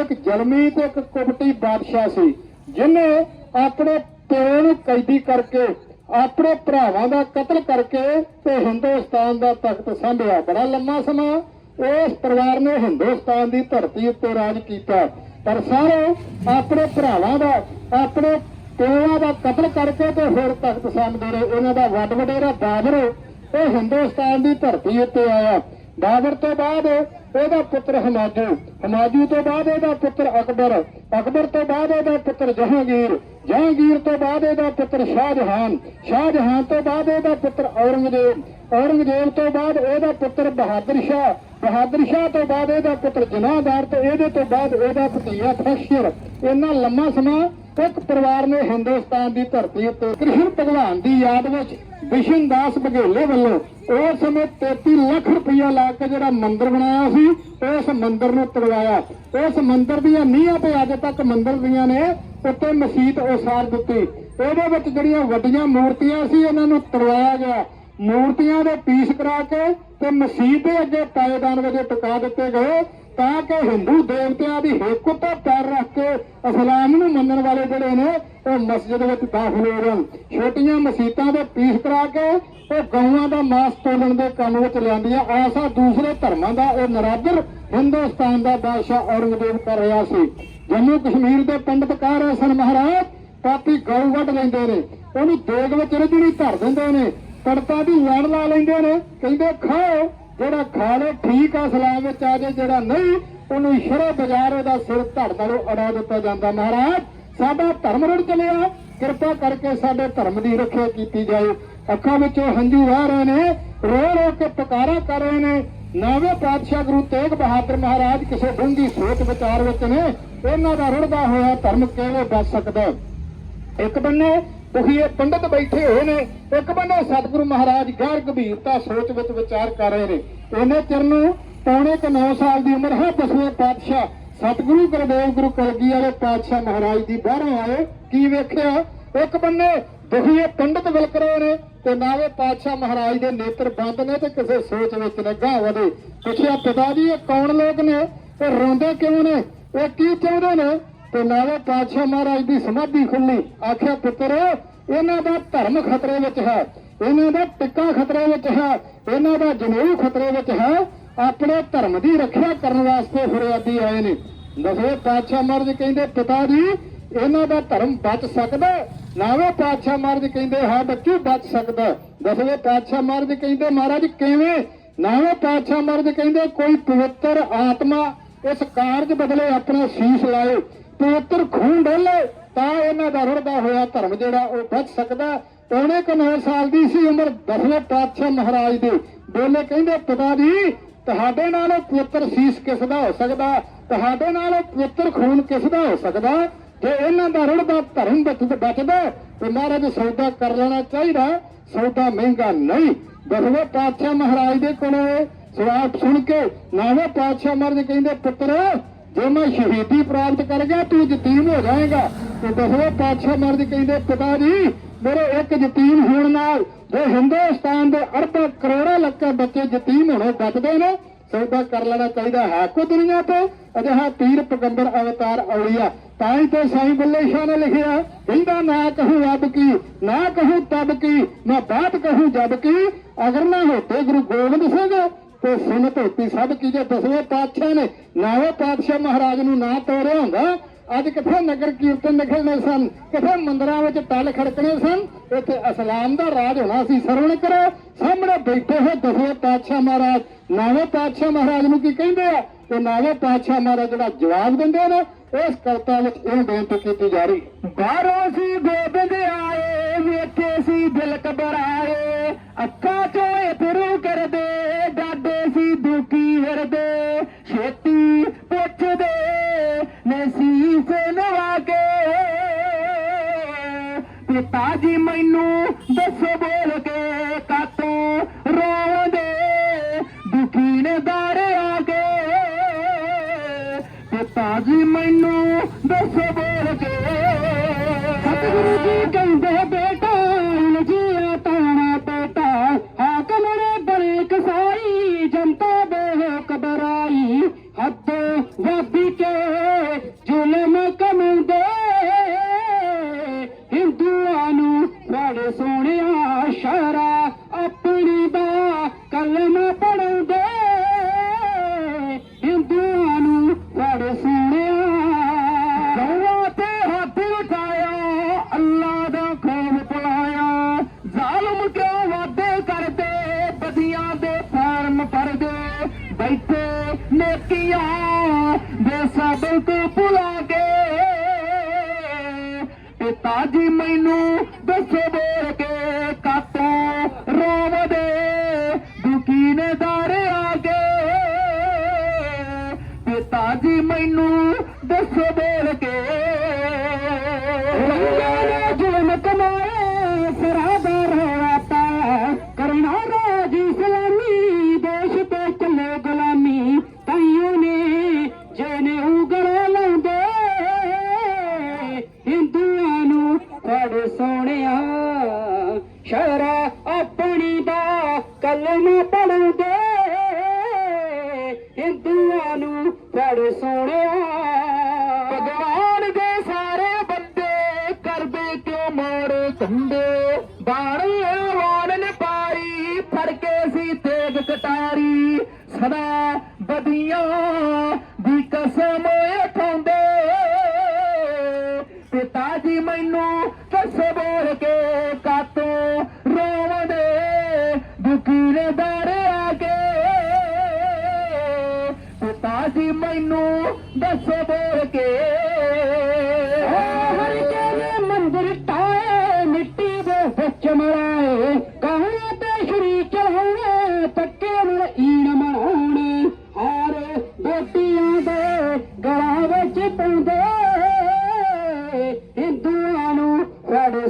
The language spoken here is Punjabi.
ਇੱਕ ਜਲਮੀ ਤੇ ਇੱਕ ਕੁਬਟੀ ਬਾਦਸ਼ਾਹ ਸੀ ਜਿਨੇ ਆਪਣੇ ਪਿਓ ਨੂੰ ਕੈਦੀ ਕਰਕੇ, ਆਪਣੇ ਭਰਾਵਾਂ ਦਾ ਕਤਲ ਕਰਕੇ ਤੇ ਹਿੰਦੁਸਤਾਨ ਦਾ ਤਖਤ ਸੰਭਿਆ। ਬੜਾ ਲੰਮਾ ਸਮਾਂ ਉਸ ਪਰਿਵਾਰ ਨੇ ਹਿੰਦੁਸਤਾਨ ਦੀ ਧਰਤੀ ਉੱਤੇ ਰਾਜ ਕੀਤਾ। ਪਰ ਸਾਰੇ ਆਪਣੇ ਭਰਾਵਾਂ ਦਾ, ਆਪਣੇ ਪਿਓਾਂ ਦਾ ਕਤਲ ਕਰਕੇ ਤੇ ਹੋਰ ਤਖਤ ਸੰਭਦੇ ਰਹੇ। ਇਹਨਾਂ ਦਾ ਵੱਡ ਵਡੇਰਾ ਬਾਬਰ, ਉਹ ਹਿੰਦੁਸਤਾਨ ਦੀ ਧਰਤੀ ਉੱਤੇ ਆਇਆ। ਬਾਬਰ ਤੋਂ ਬਾਅਦ ਇਹਦਾ ਪੁੱਤਰ ਹਮਾਜੂ ਹਮਾਜੂ ਤੋਂ ਬਾਅਦ ਇਹਦਾ ਪੁੱਤਰ ਅਕਬਰ ਅਕਬਰ ਤੋਂ ਬਾਅਦ ਇਹਦਾ ਪੁੱਤਰ ਜਹਾਂਗੀਰ ਜਹਾਂਗੀਰ ਤੋਂ ਬਾਅਦ ਇਹਦਾ ਪੁੱਤਰ ਸ਼ਾਹਜਹਾਨ ਸ਼ਾਹਜਹਾਨ ਤੋਂ ਬਾਅਦ ਇਹਦਾ ਪੁੱਤਰ ਔਰੰਗਜ਼ੇਬ ਔਰੰਗਜ਼ੇਬ ਤੋਂ ਬਾਅਦ ਇਹਦਾ ਪੁੱਤਰ ਬਹਾਦਰ ਸ਼ਾਹ ਬਹਾਦਰ ਸ਼ਾਹ ਤੋਂ ਬਾਅਦ ਇਹਦਾ ਪੁੱਤਰ ਜਨਾਹਦਾਰ ਤੇ ਇਹਦੇ ਤੋਂ ਬਾਅਦ ਇਹਦਾ ਭਤੀਜਾ ਫਸ਼ਰ ਇੰਨਾ ਲੰਮਾ ਸਮਾਂ ਇੱਕ ਪਰਿਵਾਰ ਨੇ ਹਿੰਦੁਸਤਾਨ ਦੀ ਧਰਤੀ ਉੱਤੇ ਕ੍ਰਿਸ਼ਨ ਭਗਵਾਨ ਦੀ ਯਾਦ ਵਿੱਚ ਵਿਸ਼ਨ ਦਾਸ ਬਘੇਲੇ ਵੱਲੋਂ ਉਸ ਸਮੇਂ 33 ਲੱਖ ਰੁਪਇਆ ਲਾ ਕੇ ਜਿਹੜਾ ਮੰਦਿਰ ਬਣਾਇਆ ਸੀ, ਉਸ ਮੰਦਿਰ ਨੂੰ ਤੜਵਾਇਆ। ਉਸ ਮੰਦਿਰ ਦੀਆਂ ਨੀਹਾਂ ਤੇ ਅੱਜ ਤੱਕ ਮੰਦਿਰ ਦੀਆਂ ਨੇ ਉੱਤੇ ਮਸਜਿਦ ਉਸਾਰ ਦਿੱਤੀ। ਇਹਦੇ ਵਿੱਚ ਜਿਹੜੀਆਂ ਵੱਡੀਆਂ ਮੂਰਤੀਆਂ ਸੀ, ਇਹਨਾਂ ਨੂੰ ਤੜਵਾਇਆ ਗਿਆ। ਮੂਰਤੀਆਂ ਦੇ ਪੀਸ ਕਰਾ ਕੇ ਤੇ ਮਸਜਿਦ ਦੇ ਅੱਗੇ ਪਾਏਦਾਨ ਵਜੇ ਟਿਕਾ ਦਿੱਤੇ ਗਏ। ਤਾਂ ਕਿ ਹਿੰਦੂ ਦੇਵਤਿਆਂ ਦੀ ਹਿੱਕ ਪੈਰ ਰੱਖ ਕੇ ਇਸਲਾਮ ਨੂੰ ਮੰਨਣ ਵਾਲੇ ਜਿਹੜੇ ਨੇ, ਉਹ ਮਸਜਿਦ ਵਿੱਚ ਦਾਖਲ ਹੋ ਜਾਣ। ਛੋਟੀਆਂ ਮਸਜਿਦਾਂ ਦੇ ਪੀਸ ਕਰਾ ਕੇ ਉਹ ਗਊਆਂ ਦਾ ਮਾਸ ਤੋਲਣ ਦੇ ਕੰਮ ਵਿੱਚ ਲਿਆਂਦੀਆਂ। ਐਸਾ ਦੂਸਰੇ ਧਰਮਾਂ ਦਾ ਇਹ ਨਰਾਦਰ ਹਿੰਦੁਸਤਾਨ ਦਾ ਬਾਦਸ਼ਾਹ ਔਰੰਗਜ਼ੇਬ ਕਰ ਰਿਹਾ ਸੀ। ਜੰਮੂ ਕਸ਼ਮੀਰ ਦੇ ਪੰਡਤ ਕਹਿ ਰਹੇ ਸਨ, ਮਹਾਰਾਜ? ਪਾਪੀ ਗਊ ਵੱਢ ਲੈਂਦੇ ਨੇ। ਉਹਨੂੰ ਦੇਗ ਵਿੱਚ ਰਜਣੀ ਧਰ ਦਿੰਦੇ ਨੇ। ਕੜਤਾ ਦੀ ਲੜ ਲਾ ਲੈਂਦੇ ਨੇ। ਕਹਿੰਦੇ, ਖਾਓ ਜਿਹੜਾ ਖਾ ਲੇ ਠੀਕ ਆ ਇਸਲਾਮ ਵਿੱਚ ਆ ਜੇ ਜਿਹੜਾ ਨਹੀਂ, ਉਹਨੂੰ ਸ਼ਰੇ ਬਾਜ਼ਾਰ ਉਹਦਾ ਸਿਰ ਧੜ ਨਾਲੋਂ ਅੜਾ ਦਿੱਤਾ ਜਾਂਦਾ। ਮਹਾਰਾਜ, ਸਾਡਾ ਧਰਮ ਰੁੜ ਚਲਿਆ। ਕਿਰਪਾ ਕਰਕੇ ਸਾਡੇ ਧਰਮ ਦੀ ਰੱਖਿਆ ਕੀਤੀ ਜਾਏ। ਅੱਖਾਂ ਵਿੱਚੋਂ ਹੰਝੂ ਵਹਿ ਰਹੇ ਨੇ, ਰੋ ਰੋ ਕੇ ਪੁਕਾਰਾ ਕਰ ਰਹੇ ਨੇ। ਨਵੇਂ ਪਾਤਸ਼ਾਹ ਗੁਰੂ ਤੇਗ ਬਹਾਦਰ ਮਹਾਰਾਜ ਕਿਸੇ ਡੂੰਘੀ ਸੋਚ ਵਿਚਾਰ ਵਿੱਚ ਨੇ ਇਹਨਾਂ ਦਾ ਰੁੜਦਾ ਹੋਇਆ ਧਰਮ ਕਿਵੇਂ ਬਚ ਸਕਦਾ? ਇੱਕ ਬੰਨੇ ਤੁਸੀਂ ਇਹ ਪੰਡਤ ਬੈਠੇ ਹੋਏ ਨੇ, ਇੱਕ ਬੰਨੇ ਸਤਿਗੁਰੂ ਮਹਾਰਾਜ ਗੈਰ ਗੰਭੀਰਤਾ ਸੋਚ ਵਿੱਚ ਵਿਚਾਰ ਕਰ ਰਹੇ ਨੇ। ਇਹਨੇ ਚਿਰ ਨੂੰ ਪੌਣੇ ਕੁ 9 ਸਾਲ ਦੀ ਉਮਰ ਹੈ ਦਸਵੇਂ ਪਾਤਸ਼ਾਹ। ਸਤਿਗੁਰੂ ਗੁਰਦੇਵ ਗੁਰੂ ਕਲਗੀ ਵਾਲੇ ਪਾਤਸ਼ਾਹ ਮਹਾਰਾਜ ਦੀ ਬਾਹਰੋਂ ਆਏ, ਕੀ ਵੇਖਿਆ? ਇੱਕ ਬੰਨੇ ਦੁਖੀਏ ਪੰਡਤ ਵਿਲਕ ਰਹੇ ਨੇ, ਤੇ ਨਾਵੇਂ ਪਾਤਸ਼ਾਹ ਮਹਾਰਾਜ ਦੇ ਨੇਤਰ ਬੰਦ ਨੇ ਤੇ ਕਿਸੇ ਸੋਚ ਵਿੱਚ ਲੱਗਾ ਵਧੇ। ਪੁੱਛਿਆ, ਪਿਤਾ ਜੀ, ਇਹ ਕੌਣ ਲੋਕ ਨੇ? ਇਹ ਰੋਂਦੇ ਕਿਉਂ ਨੇ? ਇਹ ਕੀ ਚਾਹੁੰਦੇ ਨੇ? ਤੇ ਨਾਲੇ ਪਾਤਸ਼ਾਹ ਮਹਾਰਾਜ ਦੀ ਸਮਾਧੀ ਖੁੱਲੀ ਆਖਿਆ, ਪੁੱਤਰ ਇਹਨਾਂ ਦਾ ਧਰਮ ਖਤਰੇ ਵਿੱਚ ਹੈ, ਇਹਨਾਂ ਦਾ ਟਿੱਕਾ ਖਤਰੇ ਵਿੱਚ ਹੈ, ਇਹਨਾਂ ਦਾ ਜਨੇਊ ਖਤਰੇ ਵਿੱਚ ਹੈ, ਆਪਣੇ ਧਰਮ ਦੀ ਰੱਖਿਆ ਕਰਨ ਵਾਸਤੇ ਫਰਿਆਦੀ ਆਏ ਨੇ। ਦਸਵੇਂ ਪਾਤਸ਼ਾਹ ਮਹਾਰਾਜ ਕਹਿੰਦੇ, ਪਿਤਾ ਜੀ, ਇਹਨਾਂ ਦਾ ਧਰਮ ਬਚ ਸਕਦਾ ਨਾਵੇਂ ਪਾਤਸ਼ਾਹ ਮਹਾਰਾਜ ਕਹਿੰਦੇ, ਹਾਂ ਬੱਚੂ, ਬਚ ਸਕਦਾ ਦਸਵੇਂ ਪਾਤਸ਼ਾਹ ਮਹਾਰਾਜ ਕਹਿੰਦੇ, ਮਹਾਰਾਜ ਕਿਵੇਂ? ਨਾਵੇਂ ਪਾਤਸ਼ਾਹ ਮਹਾਰਾਜ ਕਹਿੰਦੇ, ਕੋਈ ਪਵਿੱਤਰ ਆਤਮਾ ਇਸ ਕਾਰਜ ਬਦਲੇ ਆਪਣਾ ਸੀਸ ਲਾਏ, ਪਵਿੱਤਰ ਖੂਨ ਡੋਲੇ ਤਾਂ ਇਹਨਾਂ ਦਾ ਰੁੜਦਾ ਹੋਇਆ ਧਰਮ ਜਿਹੜਾ ਉਹ ਬਚ ਸਕਦਾ। ਪੌਣੇ ਕੁ ਨੌ ਸਾਲ ਦੀ ਸੀ ਉਮਰ ਦਸਵੇਂ ਪਾਤਸ਼ਾਹ ਮਹਾਰਾਜ ਦੀ। ਬੋਲੇ ਕਹਿੰਦੇ, ਪਿਤਾ ਜੀ, ਤੁਹਾਡੇ ਨਾਲ ਉਹ ਪਵਿੱਤਰ ਸੀਸ ਕਿਸ ਦਾ ਹੋ ਸਕਦਾ? ਤੁਹਾਡੇ ਨਾਲ ਉਹ ਪਵਿੱਤਰ ਖੂਨ ਕਿਸ ਦਾ ਹੋ ਸਕਦਾ? ਜੇ ਇਹਨਾਂ ਦਾ ਰੁੜਦਾ ਧਰਮ ਬਚ ਬਚਦਾ, ਤੇ ਮਹਾਰਾਜ ਸੌਦਾ ਕਰ ਲੈਣਾ ਚਾਹੀਦਾ। ਸੌਦਾ ਮਹਿੰਗਾ ਨਹੀਂ। ਦਸਵੇਂ ਪਾਤਸ਼ਾਹ ਮਹਾਰਾਜ ਦੇ ਕੋਲੋਂ ਸਵਾਲ ਸੁਣ ਕੇ ਨਾਵੇਂ ਪਾਤਸ਼ਾਹ ਮਹਾਰਾਜ ਕਹਿੰਦੇ, ਪੁੱਤਰ ਜੇ ਮੈਂ ਸ਼ਹੀਦੀ ਪ੍ਰਾਪਤ ਕਰ ਗਿਆ, ਤੂੰ ਯਤੀਮ ਹੋ ਜਾਏਗਾ। ਤੇ ਦਸਵੇਂ ਪਾਤਸ਼ਾਹ ਮਹਾਰਾਜ ਕਹਿੰਦੇ, ਪਿਤਾ ਜੀ, ਮੇਰੇ ਇੱਕ ਯਤੀਮ ਹੋਣ ਨਾਲ ਜੇ ਹਿੰਦੁਸਤਾਨ ਦੇ ਅਰਬਾਂ ਕਰੋੜਾਂ ਲੱਖਾਂ ਬੱਚੇ ਯਤੀਮ ਹੋਣੋਂ ਬਚਦੇ ਨੇ, ਸੌਦਾ ਕਰ ਲੈਣਾ ਚਾਹੀਦਾ ਹੈ। ਕੋ ਦੁਨੀਆ ਤੇ ਅਜਿਹਾ ਪੀਰ ਪੈਗੰਬਰ ਅਵਤਾਰ ਔਲੀਆ, ਤਾਂ ਹੀ ਤੇ ਸਾਈਂ ਬੱਲੇ ਸ਼ਾਹ ਨੇ ਲਿਖਿਆ ਕਹਿੰਦਾ, ਨਾ ਕਹੂੰ ਅਬ ਕੀ, ਨਾ ਕਹੂੰ ਤਬ ਕੀ ਮੈਂ ਬਾਤ ਕਹੂੰ ਜਬ ਕੀ, ਅਗਰ ਨਾ ਹੋਤੇ ਗੁਰੂ ਗੋਬਿੰਦ ਸਿੰਘ ਤੇ ਸੁਨਤ ਹੋਤੀ ਸਭ ਕੀ ਜੇ ਦਸਵੇਂ ਪਾਤਸ਼ਾਹ ਨੇ ਨਾਵੇਂ ਪਾਤਸ਼ਾਹ ਮਹਾਰਾਜ ਨੂੰ ਨਾ ਤੋਰਿਆ ਹੁੰਦਾ। ਅੱਜ ਕਿੱਥੇ ਨਗਰ ਕੀਰਤਨ ਨਿਕਲਣੇ ਸਨ, ਕਿੱਥੇ ਮੰਦਰਾਂ ਵਿੱਚ ਟੱਲ ਖੜਕਣੇ ਸਨ, ਇੱਥੇ ਇਸਲਾਮ ਦਾ ਰਾਜ ਹੋਣਾ ਸੀ। ਸਰਵਣ ਕਰੋ, ਸਾਹਮਣੇ ਬੈਠੇ ਹੋ ਦਸਵੇਂ ਪਾਤਸ਼ਾਹ ਮਹਾਰਾਜ ਨਾਵੇਂ ਪਾਤਸ਼ਾਹ ਮਹਾਰਾਜ ਨੂੰ ਕੀ ਕਹਿੰਦੇ ਆ? ਤੇ ਨਾਵੇਂ ਪਾਤਸ਼ਾਹ ਮਹਾਰਾਜ ਜਿਹੜਾ ਜਵਾਬ ਦਿੰਦੇ ਨੇ, ਇਸ ਕਵਿਤਾ ਵਿੱਚ ਇਹ ਬੇਨਤੀ ਕੀਤੀ ਜਾ ਰਹੀ। ਬਾਹਰੋਂ ਸੀ ਗੋਬਿੰਦ ਆਏ ਪਿਤਾ ਜੀ ਮੈਨੂੰ ਦੱਸੋ ਬੋਲ ਕੇ ਕਾਤੋਂ ਰੋਂਦੇ ਦੁਖੀ ਨੇ ਦਰ ਆ ਗਏ ਪਿਤਾ ਜੀ ਮੈਨੂੰ ਦੱਸੋ ਬੋਲ ਕੇ। ਸਤਿਗੁਰੂ ਜੀ ਦੁੱਖ ਭੁਲਾ ਕੇ। ਪਿਤਾ ਜੀ ਮੈਨੂੰ ਦੱਸੋ ਬੋਲ ਕੇ ਕਾਤੋਂ ਰੋਵਦੇ ਦੁਖੀ ਨੇ ਦਰ ਆ ਗਏ ਪਿਤਾ ਜੀ ਮੈਨੂੰ ਦੱਸੋ ਬੋਲ ਕੇ ਕਲਮਾ ਪੜਾਉਂਦੇ ਹਿੰਦੂਆਂ ਨੂੰ ਫੜ ਸੋਹਣਿਆ ਭਗਵਾਨ ਦੇ ਸਾਰੇ ਬੰਦੇ ਕਰਦੇ ਕਿਉਂ ਮੋੜ ਧੰਦੇ? ਬਾਣੀ ਵਾਣ ਨੇ ਪਾਰੀ ਫੜ ਕੇ ਸੀ ਤੇਗ ਕਟਾਰੀ। ਸਦਾ ਬਦੀਆਂ ਦੀ ਕਸਮ ਮੈਨੂੰ ਦੱਸ ਬੋਲ ਕੇ। ਹਰ ਕੇ ਮੰਦਰ ਟਾਏ, ਮਿੱਟੀ ਦੇ ਵਿੱਚ ਮਰਾਏ ਕਹਾਂ ਤੇ ਸ਼ਰੀ ਚਲਾਉਣੇ ਪੱਕੇ ਨਾਲ ਈਣ ਮਨਾਉਣੇ ਹਾਰ ਗੋਟੀਆਂ ਦੇ ਗਲਾਂ ਵਿੱਚ ਪਾਉਂਦੇ। ਹਿੰਦੂਆਂ ਨੂੰ ਫੜ